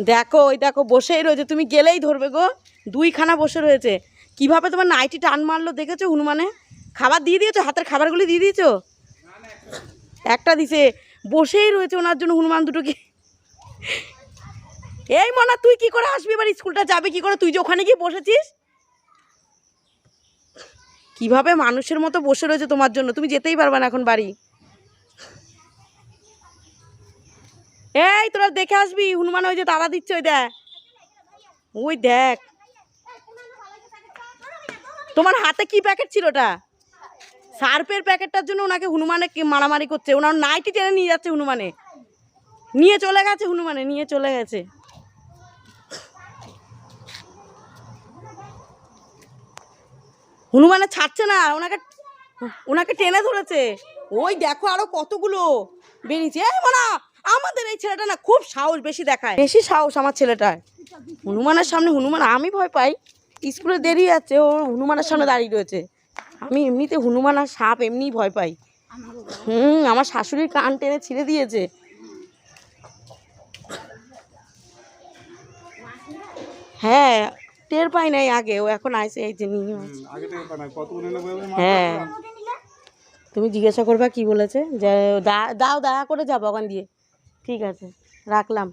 দেখো, ওই দেখো, বসেই রয়েছে। তুমি গেলেই ধরবে গো। দুইখানা বসে রয়েছে। কীভাবে তোমার নাইটি টান মারলো দেখেছ হনুমানে? খাবার দিয়ে দিয়েছ? হাতের খাবারগুলি দিয়ে দিয়েছ? একটা দিছে। বসেই রয়েছে ওনার জন্য হনুমান দুটোকে। এই মনা, তুই কি করে আসবি এবার? স্কুলটা যাবে কি করে? তুই যে ওখানে গিয়ে বসেছিস? কীভাবে মানুষের মতো বসে রয়েছে তোমার জন্য? তুমি যেতেই পারবে না এখন বাড়ি। এই, তোরা দেখে আসবি, হনুমান ওই যে তারা দিচ্ছে, ওই দেখ। ওই দেখ। তোমার হাতে কি প্যাকেট ছিল ওটা? সার্পের প্যাকেটটার জন্য ওনাকে হনুমানে মারামারি করছে। ওনার নাইটি টেনে নিয়ে যাচ্ছে হনুমানে। নিয়ে চলে গেছে হনুমানে, নিয়ে চলে গেছে। হনুমানে ছাড়ছে না, ওনাকে ওনাকে টেনে ধরেছে। ওই দেখো আরও কতগুলো। বেরিয়েছে। এই আমাদের এই ছেলেটা না খুব সাহস বেশি দেখায়। বেশি সাহস আমার ছেলেটার। হনুমানের সামনে হনুমান আমি ভয় পাই। স্কুলে দেরি আছে ও হনুমানের সামনে দাঁড়িয়ে রয়েছে। আমি এমনিতে হনুমান আর সাপ এমনিই ভয় পাই। হুম আমার শাশুড়ির কান টেনে ছিঁড়ে দিয়েছে। হ্যাঁ টের পাই নাই আগে ও এখন আইসে এই যে নিয়ে হ্যাঁ। তুমি জিজ্ঞাসা করবা কি বলেছে? যে দা- দাও দয়া করে যাব ওখান দিয়ে। ঠিক আছে রাখলাম।